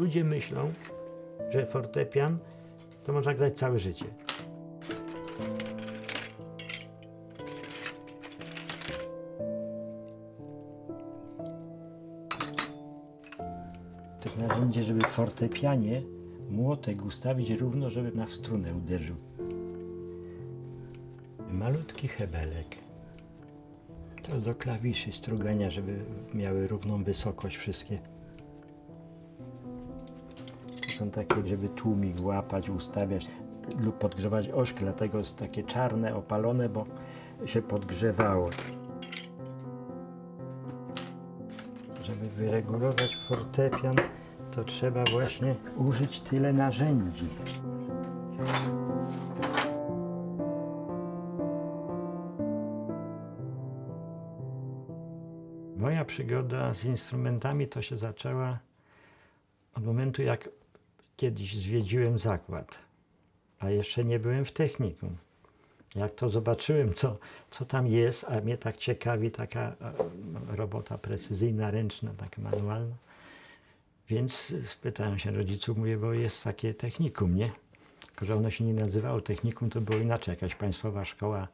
Ludzie myślą, że fortepian to można grać całe życie. To narzędzie, żeby fortepianie młotek ustawić równo, żeby na strunę uderzył. Malutki hebelek. To do klawiszy strugania, żeby miały równą wysokość wszystkie. Są takie, żeby tłumik łapać, ustawiać lub podgrzewać ośki, dlatego jest takie czarne, opalone, bo się podgrzewało. Żeby wyregulować fortepian, to trzeba właśnie użyć tyle narzędzi. Moja przygoda z instrumentami to się zaczęła od momentu, jak kiedyś zwiedziłem zakład, a jeszcze nie byłem w technikum. Jak to zobaczyłem, co, co tam jest, a mnie tak ciekawi taka e, robota precyzyjna, ręczna, taka manualna. Więc spytałem się rodziców, mówię, bo jest takie technikum, nie? Tylko, że ono się nie nazywało technikum, to było inaczej, jakaś państwowa szkoła,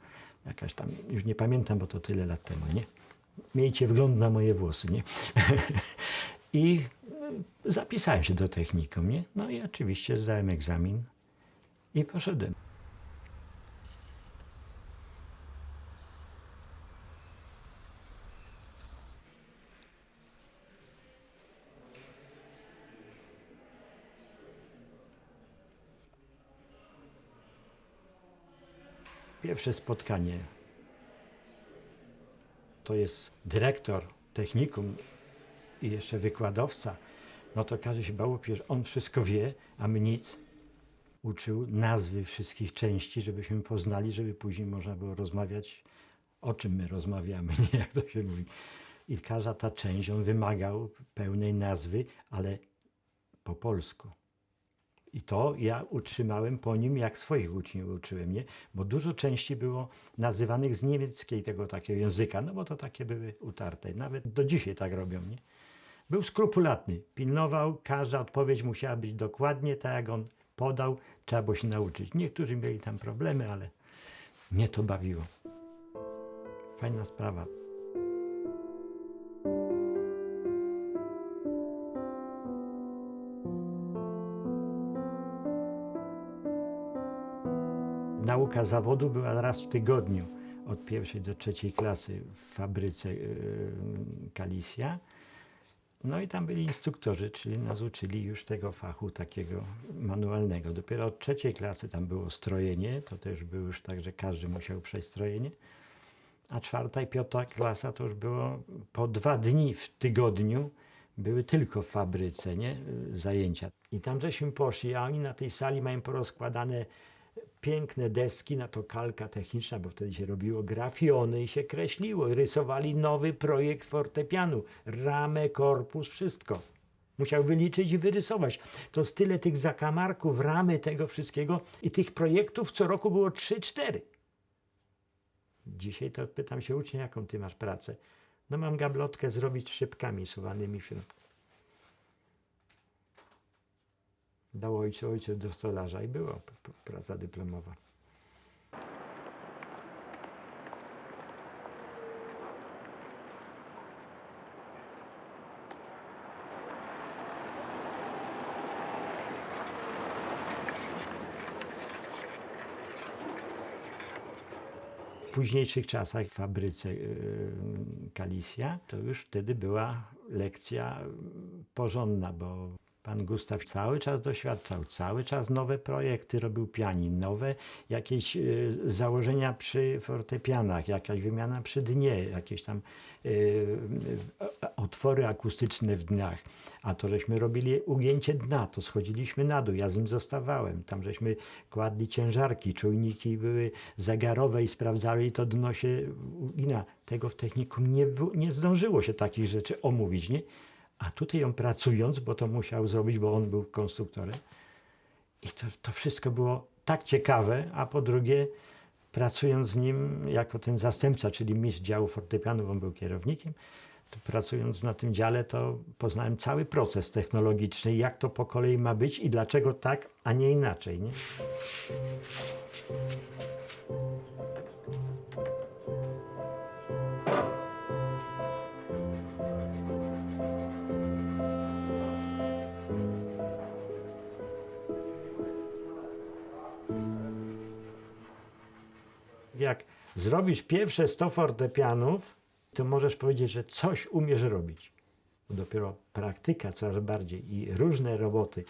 jakaś tam, już nie pamiętam, bo to tyle lat temu, nie? Miejcie wgląd na moje włosy, nie? I y, zapisałem się do technikum, nie? No i oczywiście zdałem egzamin i poszedłem. Pierwsze spotkanie to jest dyrektor technikum i jeszcze wykładowca, no to każdy się bał, że on wszystko wie, a my nic. Uczył nazwy wszystkich części, żebyśmy poznali, żeby później można było rozmawiać, o czym my rozmawiamy, nie jak to się mówi. I każda ta część, on wymagał pełnej nazwy, ale po polsku. I to ja utrzymałem po nim, jak swoich uczniów uczyłem, nie? Bo dużo części było nazywanych z niemieckiej tego takiego języka, no bo to takie były utarte. Nawet do dzisiaj tak robią, nie? Był skrupulatny, pilnował, każda odpowiedź musiała być dokładnie tak, jak on podał, trzeba było się nauczyć. Niektórzy mieli tam problemy, ale mnie to bawiło. Fajna sprawa. Nauka zawodu była raz w tygodniu, od pierwszej do trzeciej klasy w fabryce yy, Kalisia. No i tam byli instruktorzy, czyli nas uczyli już tego fachu takiego manualnego. Dopiero od trzeciej klasy tam było strojenie, to też było już tak, że każdy musiał przejść strojenie. A czwarta i piąta klasa to już było po dwa dni w tygodniu były tylko w fabryce, nie? Zajęcia. I tam żeśmy poszli, a oni na tej sali mają porozkładane piękne deski, na to kalka techniczna, bo wtedy się robiło grafiony i się kreśliło. Rysowali nowy projekt fortepianu. Ramę, korpus, wszystko. Musiał wyliczyć i wyrysować. To z tyle tych zakamarków, ramy tego wszystkiego i tych projektów co roku było 3-4. Dzisiaj to pytam się ucznia, jaką ty masz pracę. No mam gablotkę zrobić szybkami suwanymi w środku. Dał ojcu, ojciec do stolarza i była praca dyplomowa. W późniejszych czasach w fabryce yy, Kalisia to już wtedy była lekcja porządna, bo pan Gustaw cały czas doświadczał, cały czas nowe projekty robił pianin, nowe jakieś yy, założenia przy fortepianach, jakaś wymiana przy dnie, jakieś tam yy, yy, otwory akustyczne w dniach. A to żeśmy robili ugięcie dna, to schodziliśmy na dół, ja z nim zostawałem. Tam żeśmy kładli ciężarki, czujniki były zegarowe i sprawdzali to dno się ugina. Tego w technikum nie, nie zdążyło się takich rzeczy omówić, nie? A tutaj on pracując, bo to musiał zrobić, bo on był konstruktorem. I to, to wszystko było tak ciekawe, a po drugie, pracując z nim jako ten zastępca, czyli mistrz działu fortepianu, bo on był kierownikiem, pracując na tym dziale, to poznałem cały proces technologiczny, jak to po kolei ma być i dlaczego tak, a nie inaczej. Nie? Jak zrobisz pierwsze 100 fortepianów, to możesz powiedzieć, że coś umiesz robić. Dopiero praktyka coraz bardziej i różne roboty.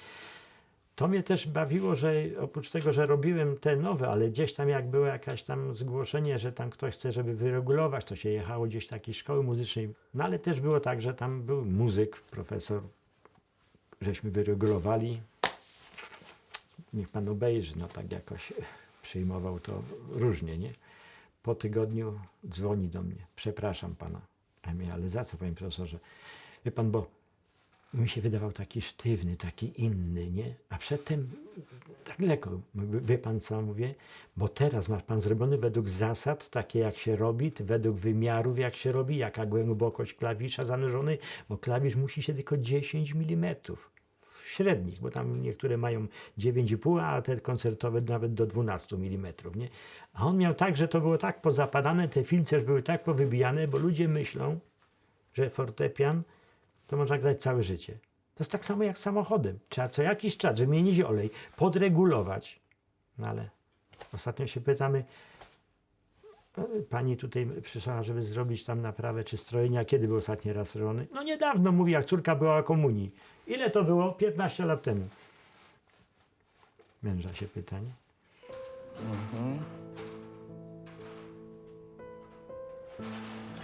To mnie też bawiło, że oprócz tego, że robiłem te nowe, ale gdzieś tam jak było jakieś tam zgłoszenie, że tam ktoś chce, żeby wyregulować, to się jechało gdzieś takiej szkoły muzycznej. No ale też było tak, że tam był muzyk, profesor, żeśmy wyregulowali. Niech pan obejrzy, no tak jakoś przyjmował to różnie, nie? Po tygodniu dzwoni do mnie. Przepraszam pana. A ale za co, panie profesorze? Wie pan, bo mi się wydawał taki sztywny, taki inny, nie? A przedtem tak lekko. Wie pan co mówię? Bo teraz masz pan zrobiony według zasad, takie jak się robi, według wymiarów jak się robi, jaka głębokość klawisza zanurzony, bo klawisz musi się tylko 10 mm średnich, bo tam niektóre mają 9,5, a te koncertowe nawet do 12 mm, nie? A on miał tak, że to było tak pozapadane, te filce już były tak powybijane, bo ludzie myślą, że fortepian to można grać całe życie. To jest tak samo jak z samochodem. Trzeba co jakiś czas wymienić olej, podregulować. No ale ostatnio się pytamy, pani tutaj przyszła, żeby zrobić tam naprawę czy strojenia. Kiedy był ostatni raz robiony? No niedawno, mówi, jak córka była komunii. Ile to było? 15 lat temu. Męża się pytanie.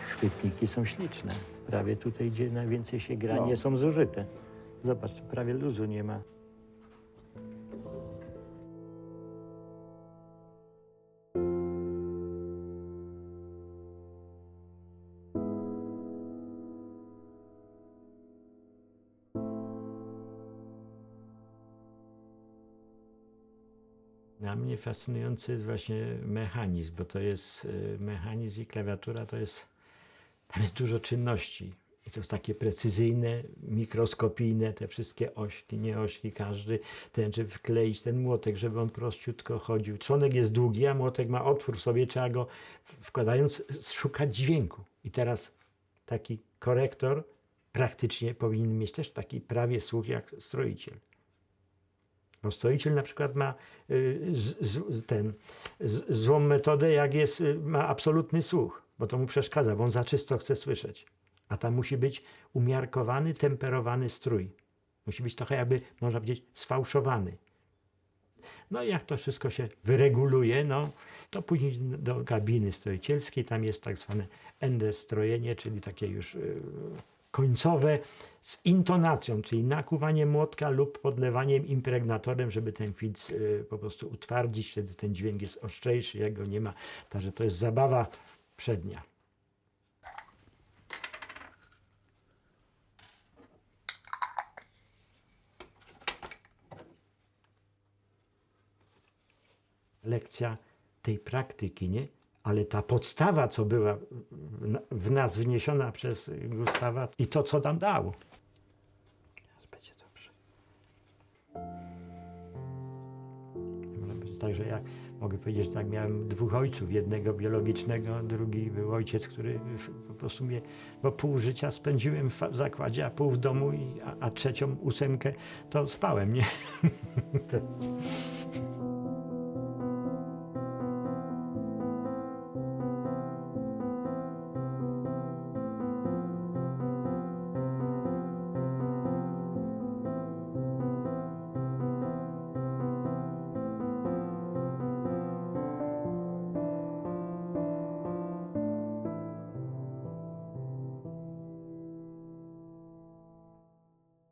Chwytniki są śliczne. Prawie tutaj, gdzie najwięcej się gra, No. nie są zużyte. Zobacz, prawie luzu nie ma. Dla mnie fascynujący jest właśnie mechanizm, bo to jest y, mechanizm i klawiatura to jest, tam jest dużo czynności. I to jest takie precyzyjne, mikroskopijne, te wszystkie ośki, nie ośki, każdy ten, żeby wkleić ten młotek, żeby on prościutko chodził. Trzonek jest długi, a młotek ma otwór sobie, trzeba go wkładając szukać dźwięku. I teraz taki korektor praktycznie powinien mieć też taki prawie słuch jak stroiciel. Bo stroiciel na przykład ma y, z, z, ten, z, złą metodę, jak jest, y, ma absolutny słuch, bo to mu przeszkadza, bo on za czysto chce słyszeć. A tam musi być umiarkowany, temperowany strój. Musi być trochę jakby, można powiedzieć, sfałszowany. No i jak to wszystko się wyreguluje, no to później do kabiny stroicielskiej, tam jest tak zwane endestrojenie, czyli takie już y, końcowe z intonacją, czyli nakuwaniem młotka lub podlewaniem impregnatorem, żeby ten filc y, po prostu utwardzić, wtedy ten dźwięk jest ostrzejszy, jak go nie ma. Także to jest zabawa przednia. lekcja tej praktyki, nie? Ale ta podstawa, co była w- nas wniesiona przez Gustawa i to, co nam dał. Teraz będzie dobrze. Może być Tak, że ja mogę powiedzieć, że tak miałem dwóch ojców. Jednego biologicznego, drugi był ojciec, który po prostu mnie, bo pół życia spędziłem w zakładzie, a pół w domu, a, a trzecią ósemkę to spałem, nie?